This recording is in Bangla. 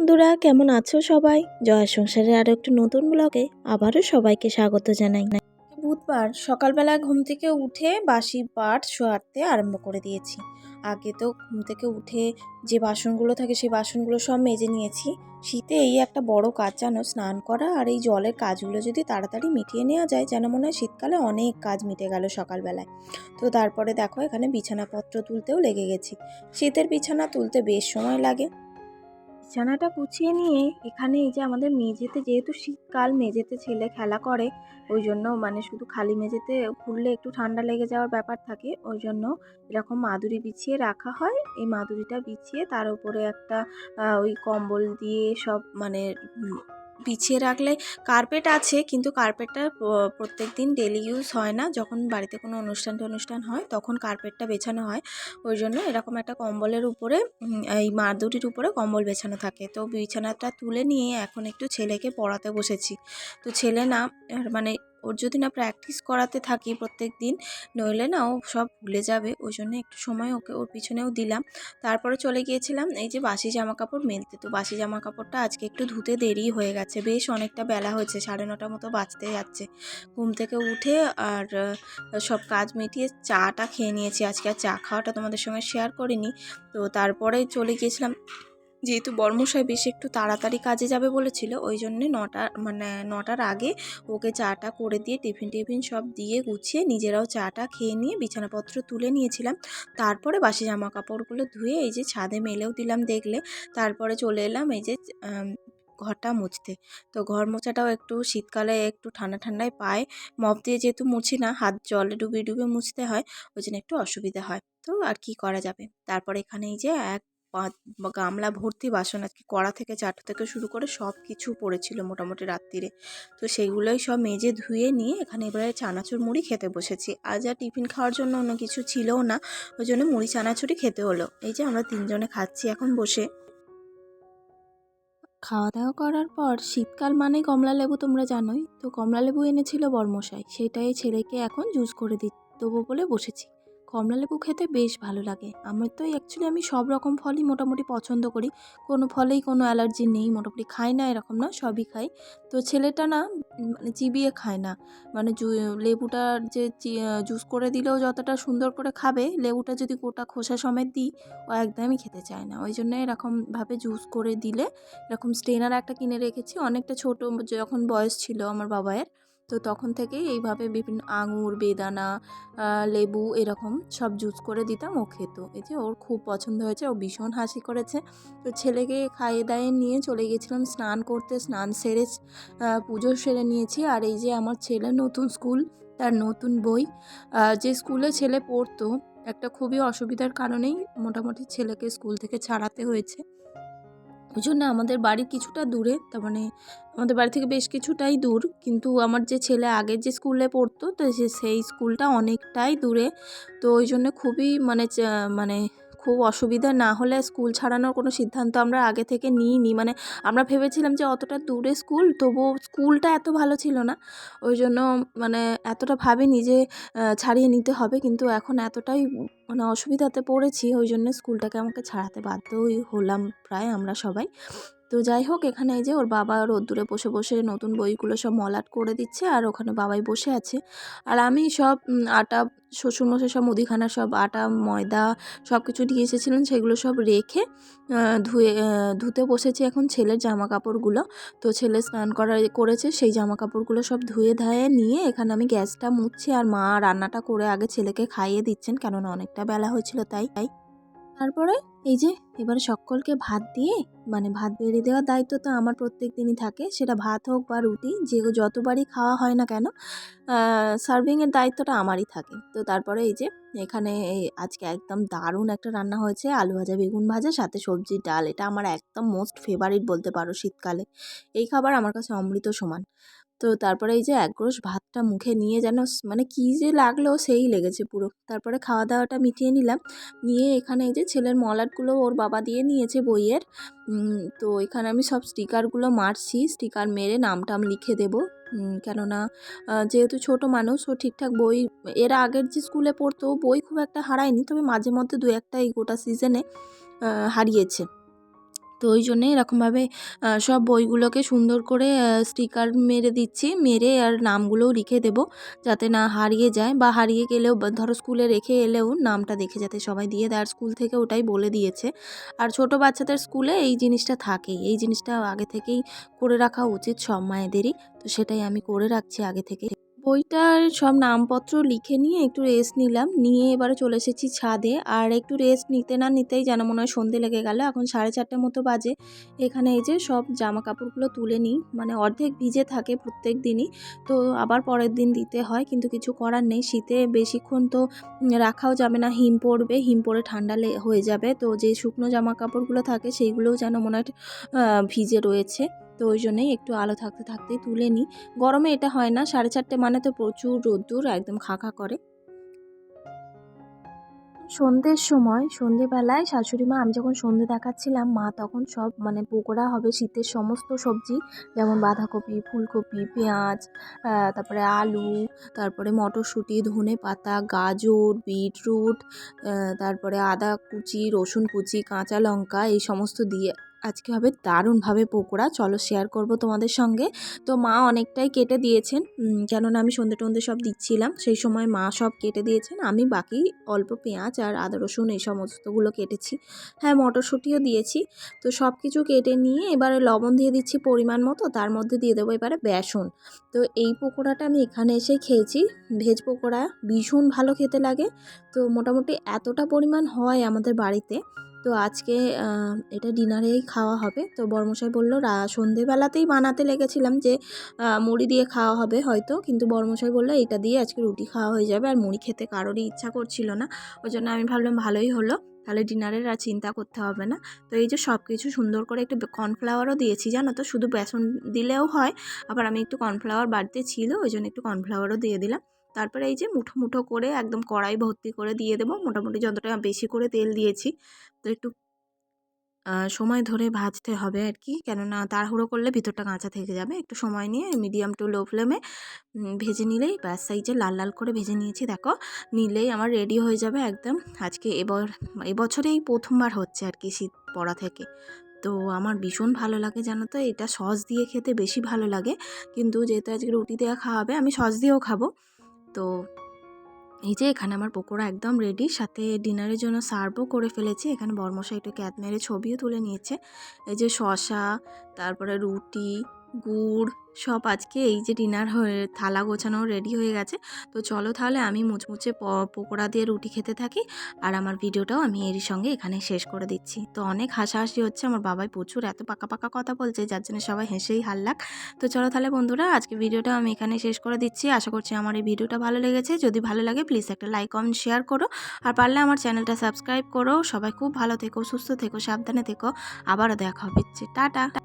বন্ধুরা, কেমন আছো সবাই? জয় সংসারের আরও একটু নতুন ব্লগে আবারও সবাইকে স্বাগত জানাই। বুধবার সকালবেলা ঘুম থেকে উঠে বাসি পাট শোয়ারতে আরম্ভ করে দিয়েছি। আগে তো ঘুম থেকে উঠে যে বাসনগুলো থাকে সেই বাসনগুলো সব মেজে নিয়েছি। শীতে এই একটা বড় কাজ জানো, স্নান করা আর এই জলের কাজগুলো যদি তাড়াতাড়ি মিটিয়ে নেওয়া যায়, যেন মনে হয় শীতকালে অনেক কাজ মিটে গেল সকালবেলায়। তো তারপরে দেখো, এখানে বিছানাপত্র তুলতেও লেগে গেছি। শীতের বিছানা তুলতে বেশ সময় লাগে। বিছানাটা গুছিয়ে নিয়ে এখানে এই যে আমাদের মেঝেতে যেহেতু শীতকাল, মেঝেতে ছেলে খেলা করে ওই জন্য মানে শুধু খালি মেঝেতে ঘুরলে একটু ঠান্ডা লেগে যাওয়ার ব্যাপার থাকে ওই জন্য এরকম মাদুরি বিছিয়ে রাখা হয়। এই মাদুরিটা বিছিয়ে তার উপরে একটা ওই কম্বল দিয়ে সব মানে বিছিয়ে রাখলে কার্পেট আছে, কিন্তু কার্পেটটা প্রত্যেক দিন ডেলি ইউজ হয় না। যখন বাড়িতে কোনো অনুষ্ঠান টনুষ্ঠান হয়, তখন কার্পেটটা বেছানো হয়। ওই জন্য এরকম একটা কম্বলের উপরে এই মারদুটির উপরে কম্বল বেছানো থাকে। তো বিছানাটা তুলে নিয়ে এখন একটু ছেলেকে পড়াতে বসেছি। তো ছেলে না মানে ওর যদি না প্র্যাকটিস করাতে থাকি প্রত্যেক দিন, নইলে না ও সব ভুলে যাবে। ওই জন্য একটু সময় ওকে, ওর পিছনেও দিলাম। তারপরে চলে গিয়েছিলাম এই যে বাসি জামা কাপড় মেলতে। তো বাসি জামা কাপড়টা আজকে একটু ধুতে দেরি হয়ে গেছে। বেশ অনেকটা বেলা হয়েছে, সাড়ে নটার মতো বাঁচতে যাচ্ছে। ঘুম থেকে উঠে আর সব কাজ মিটিয়ে চাটা খেয়ে নিয়েছি। আজকে আর চা খাওয়াটা তোমাদের সঙ্গে শেয়ার করিনি। তো তারপরে চলে গিয়েছিলাম যেহেতু বর্মশাই বেশি একটু তাড়াতাড়ি কাজে যাবে বলেছিল, ওই জন্যে নটা মানে নটার আগে ওকে চাটা করে দিয়ে টিফিন টিফিন সব দিয়ে গুছিয়ে নিজেরাও চাটা খেয়ে নিয়ে বিছানাপত্র তুলে নিয়েছিলাম। তারপরে বাসি জামা কাপড়গুলো ধুয়ে এই যে ছাদে মেলেও দিলাম দেখলে, তারপরে চলে এলাম এই যে ঘরটা মুছতে। তো ঘর মোছাটাও একটু শীতকালে একটু ঠান্ডা ঠান্ডায় পায়। মপ দিয়ে যেহেতু মুছি না, হাত জলে ডুবিয়ে ডুবিয়ে মুছতে হয়, ওই জন্য একটু অসুবিধা হয়। তো আর কি করা যাবে? তারপর এখানে এই যে এক গামলা ভর্তি বাসন আর কি কড়া থেকে, চাটু থেকে শুরু করে সব কিছু পড়েছিল মোটামুটি রাত্রিরে তো সেইগুলোই সব মেজে ধুয়ে নিয়ে এখানে এবারে চানাচুর মুড়ি খেতে বসেছি। আজ আর টিফিন খাওয়ার জন্য অন্য কিছু ছিলও না, ওই জন্য মুড়ি, চানাচুরি খেতে হলো। এই যে আমরা তিনজনে খাচ্ছি এখন বসে। খাওয়া দাওয়া করার পর শীতকাল মানে কমলা লেবু তোমরা জানোই। তো কমলা লেবু এনেছিল বর্মশাই, সেটাই ছেলেকে এখন জুস করে দিতে দেবো বলে বসেছি। কমলালেবু খেতে বেশ ভালো লাগে। আমার তো অ্যাকচুয়ালি আমি সব রকম ফলই মোটামুটি পছন্দ করি। কোনো ফলেই কোনো অ্যালার্জি নেই, মোটামুটি খাই না, এরকম না, সবই খাই। তো ছেলেটা না মানে চিবিয়ে খায় না। মানে লেবুটার যে জুস করে দিলেও যতটা সুন্দর করে খাবে, লেবুটা যদি গোটা খোসা সমেত দিই, ও একদমই খেতে চায় না। ওই জন্য এরকমভাবে জুস করে দিলে, এরকম স্টেনার একটা কিনে রেখেছি। অনেকটা ছোটো, যখন বয়স ছিল আমার বাবায়ের তো তখন থেকেই এইভাবে বিভিন্ন আঙুর, বেদানা লেবু এরকম সব জুস করে দিতাম ও খেত। এই যে ওর খুব পছন্দ হয়েছে, ও ভীষণ হাসি করেছে। তো ছেলেকে খাইয়ে দায়ে নিয়ে চলে গেছিলাম স্নান করতে, স্নান সেরে পুজো সেরে নিয়েছি। আর এই যে আমার ছেলে নতুন স্কুল, তার নতুন বই যে স্কুলে ছেলে পড়তো, একটা খুবই অসুবিধার কারণেই মোটামুটি ছেলেকে স্কুল থেকে ছাড়াতে হয়েছে। ওই জন্য আমাদের বাড়ি কিছুটা দূরে, তার মানে আমাদের বাড়ি থেকে বেশ কিছুটাই দূর। কিন্তু আমার যে ছেলে আগে যে স্কুলে পড়তো, তো সেই স্কুলটা অনেকটাই দূরে। তো ওই জন্য খুবই মানে মানে খুব অসুবিধা না হলে স্কুল ছাড়ানোর কোনো সিদ্ধান্ত আমরা আগে থেকে নিইনি। মানে আমরা ভেবেছিলাম যে অতটা দূরে স্কুল, তবুও স্কুলটা এত ভালো ছিল না। ওই জন্য মানে এতটা ভাবিনি যে ছাড়িয়ে নিতে হবে। কিন্তু এখন এতটাই মানে অসুবিধাতে পড়েছি, ওই জন্য স্কুলটাকে আমাকে ছাড়াতে বাধ্যই হলাম প্রায় আমরা সবাই। তো যাই হোক, এখানে এই যে ওর বাবা রোদ্দুরে বসে বসে নতুন বইগুলো সব মলাট করে দিচ্ছে আর ওখানে বাবাই বসে আছে। আর আমি সব আটা, শ্বশুরমশাই সব মুদিখানা সব আটা, ময়দা সব কিছু নিয়ে এসেছিলেন, সেগুলো সব রেখে ধুয়ে ধুতে বসেছি এখন ছেলের জামা কাপড়গুলো তো ছেলে স্নান করা করেছে, সেই জামা কাপড়গুলো সব ধুয়ে ধায়ে নিয়ে এখানে আমি গ্যাসটা মুছছি আর মা রান্নাটা করে আগে ছেলেকে খাইয়ে দিচ্ছেন, কেননা অনেকটা বেলা হয়েছিল তাই তাই। তারপরে এই যে এবারে সকলকে ভাত দিয়ে মানে ভাত বেড়ে দেওয়ার দায়িত্ব তো আমার প্রত্যেক দিনই থাকে, সেটা ভাত হোক বা রুটি, যে যতবারই খাওয়া হয় না কেন সার্ভিংয়ের দায়িত্বটা আমারই থাকে। তো তারপরে এই যে এখানে আজকে একদম দারুণ একটা রান্না হয়েছে, আলু ভাজা, বেগুন ভাজা, সাথে সবজি, ডাল, এটা আমার একদম মোস্ট ফেভারিট বলতে পারো শীতকালে। এই খাবার আমার কাছে অমৃত সমান। তো তারপরে এই যে একগ্রস ভাতটা মুখে নিয়ে যেন মানে কী যে লাগল সেই লেগেছে পুরো। তারপরে খাওয়া দাওয়াটা মিটিয়ে নিলাম। নিয়ে এখানে এই যে ছেলের মলাটগুলো ওর বাবা দিয়ে নিয়েছে বইয়ের। তো এখানে আমি সব স্টিকারগুলো মারছি। স্টিকার মেরে নাম টাম লিখে দেবো। কেননা যেহেতু ছোট মানুষ, ও ঠিকঠাক বই, এর আগের যে স্কুলে পড়তো বই খুব একটা হারায়নি। তবে মাঝে মধ্যে দু একটা এই গোটা সিজনে হারিয়েছে। তো ওই জন্যে এরকমভাবে সব বইগুলোকে সুন্দর করে স্টিকার মেরে দিচ্ছি, মেরে আর নামগুলোও লিখে দেব যাতে না হারিয়ে যায় বা হারিয়ে গেলেও ধরো স্কুলে রেখে এলেও নামটা দেখে যাতে সবাই দিয়ে দেয়। আর স্কুল থেকে ওটাই বলে দিয়েছে। আর ছোট বাচ্চাদের স্কুলে এই জিনিসটা থাকেই। এই জিনিসটা আগে থেকেই করে রাখা উচিত সব মায়েদেরই। তো সেটাই আমি করে রাখছি আগে থেকে বইটার সব নামপত্র লিখে নিয়ে একটু রেস্ট নিলাম। নিয়ে এবারে চলে এসেছি ছাদে। আর একটু রেস্ট নিতে না নিতেই যেন মনে হয় সন্ধে লেগে গেল। এখন সাড়ে চারটে মতো বাজে। এখানে এই যে সব জামা কাপড়গুলো তুলে নিই। মানে অর্ধেক ভিজে থাকে প্রত্যেক দিনই। তো আবার পরের দিন দিতে হয়। কিন্তু কিছু করার নেই। শীতে বেশিক্ষণ তো রাখাও যাবে না। হিম পড়বে হিম পড়ে ঠান্ডা হয়ে যাবে। তো যে শুকনো জামা কাপড়গুলো থাকে, সেইগুলোও যেন মনে হয় ভিজে রয়েছে। তো ওই জন্যই একটু আলো থাকতে থাকতেই তুলে নিই। গরমে এটা হয় না, সাড়ে চারটে মানে তো প্রচুর রোদ্দুর, একদম খাঁকা করে। সন্ধ্যের সময় সন্ধেবেলায় শাশুড়ি মা, আমি যখন সন্ধে দেখাচ্ছিলাম, মা তখন সব মানে পকোড়া হবে, শীতের সমস্ত সবজি, যেমন বাঁধাকপি, ফুলকপি, পেঁয়াজ তারপরে আলু, তারপরে মটরশুঁটি, ধনে পাতা, গাজর, বিটরুট তারপরে আদা কুচি, রসুন কুচি, কাঁচা লঙ্কা, এই সমস্ত দিয়ে আজকে হবে দারুণভাবে পকোড়া। চলো শেয়ার করব তোমাদের সঙ্গে। তো মা অনেকটাই কেটে দিয়েছেন কেননা আমি সন্ধে টন্ধে সব দিচ্ছিলাম। সেই সময় মা সব কেটে দিয়েছেন, আমি বাকি অল্প পেঁয়াজ আর আদা রসুন এই সমস্তগুলো কেটেছি। হ্যাঁ মটরশুঁটিও দিয়েছি। তো সব কিছু কেটে নিয়ে এবারে লবণ দিয়ে দিচ্ছি পরিমাণ মতো, তার মধ্যে দিয়ে দেবো এবারে বেসন। তো এই পকোড়াটা আমি এখানে এসেই খেয়েছি। ভেজ পকোড়া ভীষণ ভালো খেতে লাগে। তো মোটামুটি এতটা পরিমাণ হয় আমাদের বাড়িতে। তো আজকে এটা ডিনারেই খাওয়া হবে। তো বর্মশাই বলল সন্ধেবেলাতেই বানাতে লেগেছিলাম যে মুড়ি দিয়ে খাওয়া হবে হয়তো। কিন্তু বর্মশাই বলল, এটা দিয়ে আজকে রুটি খাওয়া হয়ে যাবে আর মুড়ি খেতে কারোরই ইচ্ছা করছিল না। ওই জন্য আমি ভাবলাম, ভালোই হলো। তাহলে ডিনারের আর চিন্তা করতে হবে না। তো এই যে সব কিছু সুন্দর করে একটু কর্নফ্লাওয়ারও দিয়েছি, জানো তো? শুধু বেসন দিলেও হয়। আবার আমি একটু কর্নফ্লাওয়ার বাড়িতে ছিল, ওই জন্য একটু কর্নফ্লাওয়ারও দিয়ে দিলাম। তারপরে এই যে মুঠো মুঠো করে একদম কড়াই ভর্তি করে দিয়ে দেবো। মোটামুটি যতটা বেশি করে তেল দিয়েছি, তো একটু সময় ধরে ভাজতে হবে আর কি। কেননা তাড়াহুড়ো করলে ভিতরটা কাঁচা থেকে যাবে। একটু সময় নিয়ে মিডিয়াম টু লো ফ্লেমে ভেজে নিলেই ব্যাস সাইজে লাল লাল করে ভেজে নিয়েছি, দেখো, নিলেই আমার রেডি হয়ে যাবে একদম। আজকে এবার, এবছরেই প্রথমবার হচ্ছে আর কি শীত পড়া থেকে। তো আমার ভীষণ ভালো লাগে জানো তো, এটা সস দিয়ে খেতে বেশি ভালো লাগে। কিন্তু যেহেতু আজকে রুটি দেওয়া খাওয়াবে আমি সস দিয়েও খাব। তো এই যে এখানে আমার পকোড়া একদম রেডি সাথে ডিনারের জন্য সার্ভও করে ফেলেছি। এখানে বর্মশা একটু ক্যাত মেরে ছবিও তুলে নিয়েছে। এই যে শশা তারপরে রুটি গুড়, সব আজকে এই যে ডিনার হয়ে, থালা গোছানো রেডি হয়ে গেছে। তো চলো তাহলে আমি মুচমুচে পকোড়া দিয়ে রুটি খেতে থাকি আর আমার ভিডিওটাও আমি এরই সঙ্গে এখানে শেষ করে দিচ্ছি। তো অনেক হাসাহাসি হচ্ছে, আমার বাবাই প্রচুর এত পাকা পাকা কথা বলছে, যার জন্য সবাই হেসেই হাল্লাক তো চলো তাহলে বন্ধুরা, আজকে ভিডিওটা আমি এখানে শেষ করে দিচ্ছি। আশা করছি আমার এই ভিডিওটা ভালো লেগেছে। যদি ভালো লাগে প্লিজ একটা লাইক কমেন্ট শেয়ার করো। আর পারলে আমার চ্যানেলটা সাবস্ক্রাইব করো। সবাই খুব ভালো থেকো, সুস্থ থেকো, সাবধানে থেকো। আবারও দেখা হবে। টাটা।